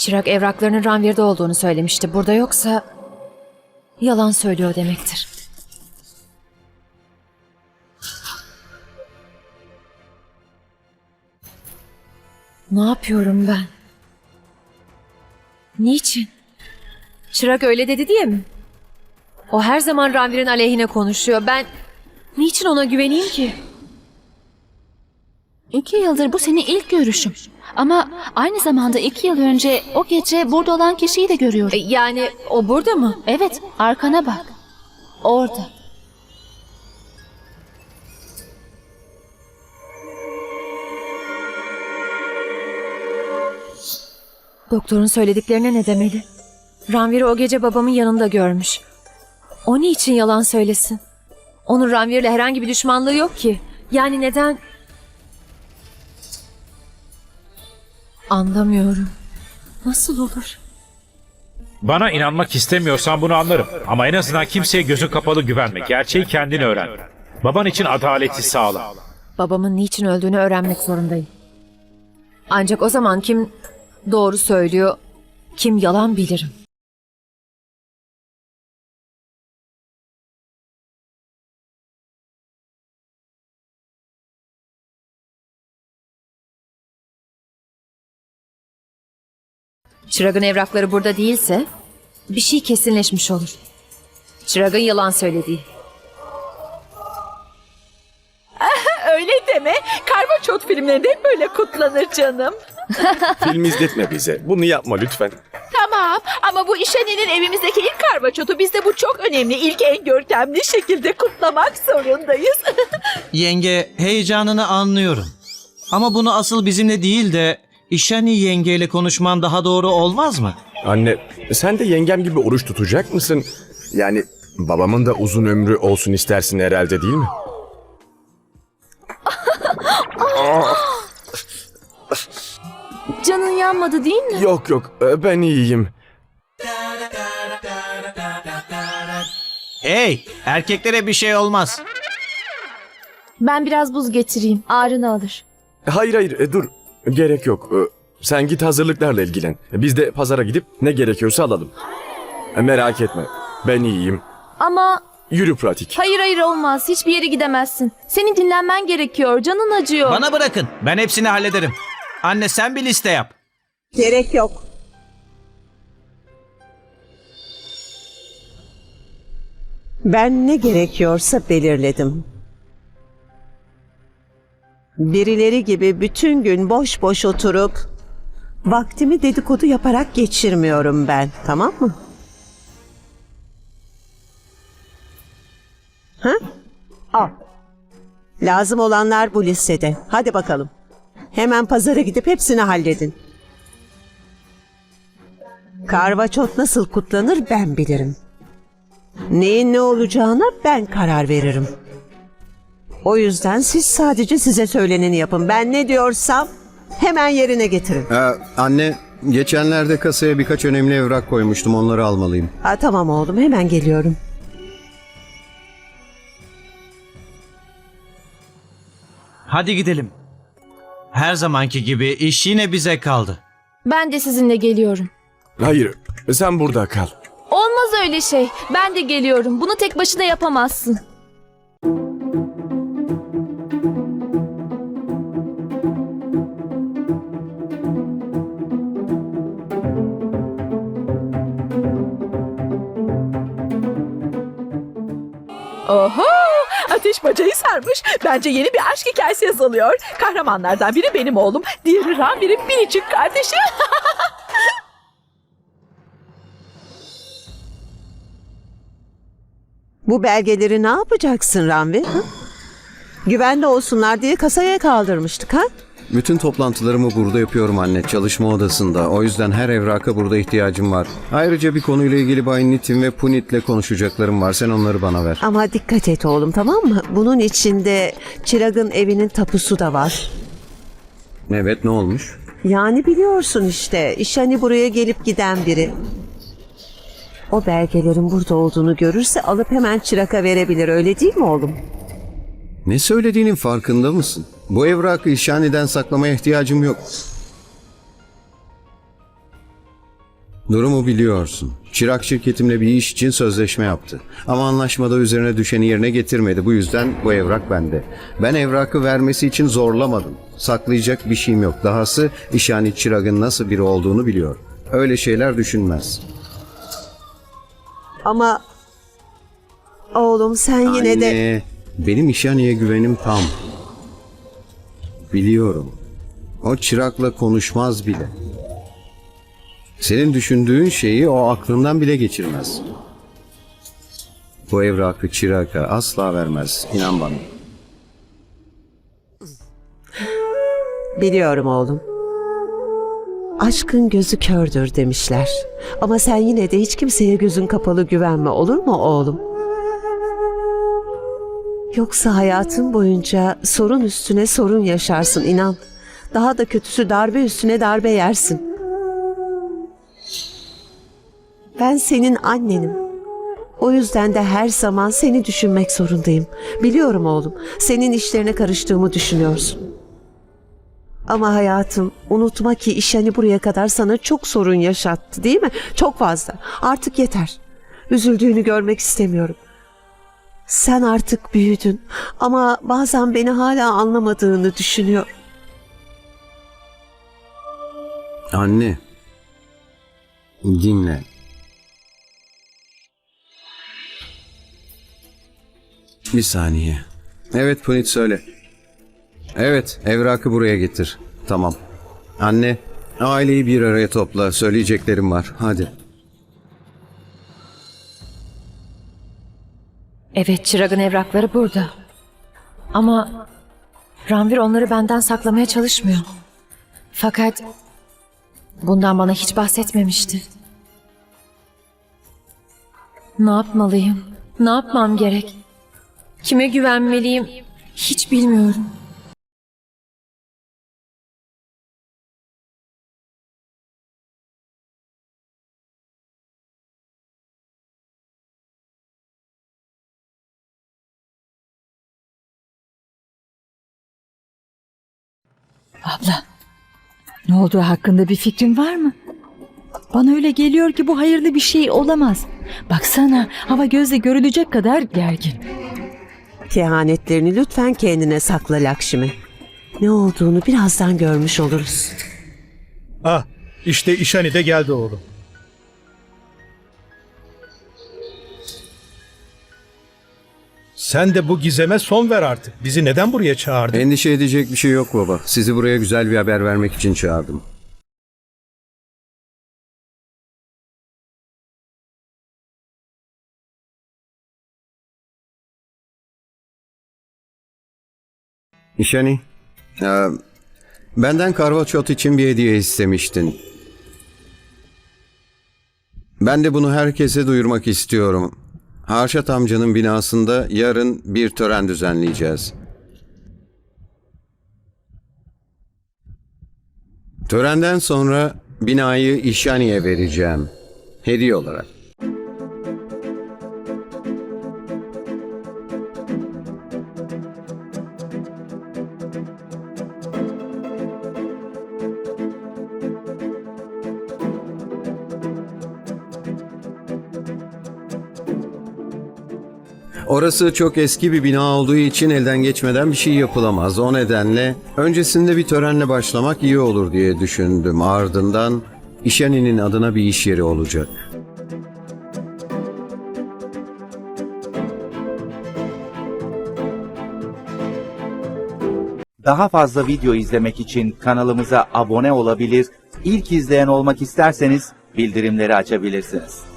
Çırak evraklarının Ranvir'de olduğunu söylemişti. Burada yoksa yalan söylüyor demektir. Ne yapıyorum ben? Niçin? Çırak öyle dedi diye mi? O her zaman Ranvir'in aleyhine konuşuyor. Ben niçin ona güveneyim ki? İki yıldır bu senin ilk görüşüm. Ama aynı zamanda iki yıl önce o gece burada olan kişiyi de E, görüyorum. Yani o burada mı? Evet, arkana bak. Orada. Doktorun söylediklerine ne demeli? Ranvir'i o gece babamın yanında görmüş. O niçin yalan söylesin? Onun Ranvir'le herhangi bir düşmanlığı yok ki. Yani neden? Anlamıyorum. Nasıl olur? Bana inanmak istemiyorsan bunu anlarım. Ama en azından kimseye gözün kapalı güvenme. Gerçeği kendin öğren. Baban için adaleti sağla. Babamın niçin öldüğünü öğrenmek zorundayım. Ancak o zaman kim doğru söylüyor, kim yalan bilirim. Çırag'ın evrakları burada değilse bir şey kesinleşmiş olur. Çırag'ın yalan söylediği. Öyle deme. Karvaçot filmlerinde hep böyle kutlanır canım. Film izletme bize. Bunu yapma lütfen. Tamam ama bu işenenin evimizdeki ilk karvaçotu biz de bu çok önemli ilk en görkemli şekilde kutlamak zorundayız. Yenge heyecanını anlıyorum. Ama bunu asıl bizimle değil de İşani yengeyle konuşman daha doğru olmaz mı? Anne sen de yengem gibi oruç tutacak mısın? Yani babamın da uzun ömrü olsun istersin herhalde değil mi? Canın yanmadı değil mi? Yok yok e, ben iyiyim. Hey erkeklere bir şey olmaz. Ben biraz buz getireyim. Ağrını alır. Hayır hayır e, dur. Gerek yok. E, Sen git hazırlıklarla ilgilen. Biz de pazara gidip ne gerekiyorsa alalım. E, Merak etme. Ben iyiyim. Ama Yürü pratik. hayır hayır olmaz. Hiçbir yere gidemezsin. Senin dinlenmen gerekiyor. Canın acıyor. Bana bırakın ben hepsini hallederim. Anne sen bir liste yap. Gerek yok. Ben ne gerekiyorsa belirledim. Birileri gibi bütün gün boş boş oturup vaktimi dedikodu yaparak geçirmiyorum ben. Tamam mı? Ha? Al. Lazım olanlar bu listede. Hadi bakalım. Hemen pazara gidip hepsini halledin. Karvaçot nasıl kutlanır ben bilirim. Neyin ne olacağına ben karar veririm. O yüzden siz sadece size söyleneni yapın. Ben ne diyorsam hemen yerine getirin. Ee, anne, geçenlerde kasaya birkaç önemli evrak koymuştum. Onları almalıyım. Ha, tamam oğlum hemen geliyorum. Hadi gidelim. Her zamanki gibi iş yine bize kaldı. Ben de sizinle geliyorum. Hayır sen burada kal. Olmaz öyle şey. Ben de geliyorum. Bunu tek başına yapamazsın. Oho! Ateş bacayı sarmış. Bence yeni bir aşk hikayesi yazılıyor. Kahramanlardan biri benim oğlum. Diğeri Ranvir'in biricik kardeşi. Bu belgeleri ne yapacaksın Ranvi? ha? Güvende olsunlar diye kasaya kaldırmıştık ha? Bütün toplantılarımı burada yapıyorum anne. Çalışma odasında. O yüzden her evraka burada ihtiyacım var. Ayrıca bir konuyla ilgili Bay Nitin ve Punit'le konuşacaklarım var. Sen onları bana ver. Ama dikkat et oğlum tamam mı? Bunun içinde Çırag'ın evinin tapusu da var. Evet ne olmuş? Yani biliyorsun işte işhani buraya gelip giden biri. O belgelerin burada olduğunu görürse alıp hemen Çırak'a verebilir öyle değil mi oğlum? Ne söylediğinin farkında mısın? Bu evrakı işhaneden saklamaya ihtiyacım yok. Durumu biliyorsun. Çırak şirketimle bir iş için sözleşme yaptı. Ama anlaşmada üzerine düşeni yerine getirmedi. Bu yüzden bu evrak bende. Ben evrakı vermesi için zorlamadım. Saklayacak bir şeyim yok. Dahası İşani Çırak'ın nasıl biri olduğunu biliyor. Öyle şeyler düşünmez. Ama oğlum sen yine de Anne, benim İşani'ye güvenim tam. Biliyorum. O çırakla konuşmaz bile. Senin düşündüğün şeyi o aklından bile geçirmez. Bu evrakı çıraka asla vermez. İnan bana. biliyorum oğlum. Aşkın gözü kördür demişler. Ama sen yine de hiç kimseye gözün kapalı güvenme olur mu oğlum? Yoksa hayatın boyunca sorun üstüne sorun yaşarsın inan. Daha da kötüsü darbe üstüne darbe yersin. Ben senin annenim. O yüzden de her zaman seni düşünmek zorundayım. Biliyorum oğlum, senin işlerine karıştığımı düşünüyorsun. Ama hayatım unutma ki iş hani buraya kadar sana çok sorun yaşattı değil mi? Çok fazla. Artık yeter. Üzüldüğünü görmek istemiyorum. Sen artık büyüdün ama bazen beni hala anlamadığını düşünüyorum. Anne. Dinle. Bir saniye. Evet Punit söyle. Evet evrakı buraya getir. Tamam. Anne aileyi bir araya topla. Söyleyeceklerim var. Hadi. Evet Çırag'ın evrakları burada. Ama Ranvir onları benden saklamaya çalışmıyor. Fakat bundan bana hiç bahsetmemişti. Ne yapmalıyım? Ne yapmam gerek? Kime güvenmeliyim? Hiç bilmiyorum. Abla, ne olduğu hakkında bir fikrin var mı? Bana öyle geliyor ki bu hayırlı bir şey olamaz. Baksana, hava gözle görülecek kadar gergin. Kehanetlerini lütfen kendine sakla Lakşmi. Ne olduğunu birazdan görmüş oluruz. Ah, işte İşani de geldi oğlum. Sen de bu gizeme son ver artık. Bizi neden buraya çağırdın? Endişe edecek bir şey yok baba. Sizi buraya güzel bir haber vermek için çağırdım. İşani, e, benden karvaçot için bir hediye istemiştin. Ben de bunu herkese duyurmak istiyorum. Harşat amcanın binasında yarın bir tören düzenleyeceğiz. Törenden sonra binayı İşani'ye vereceğim. Hediye olarak. Orası çok eski bir bina olduğu için elden geçmeden bir şey yapılamaz. O nedenle öncesinde bir törenle başlamak iyi olur diye düşündüm. Ardından İşani'nin adına bir iş yeri olacak. Daha fazla video izlemek için kanalımıza abone olabilir, ilk izleyen olmak isterseniz bildirimleri açabilirsiniz.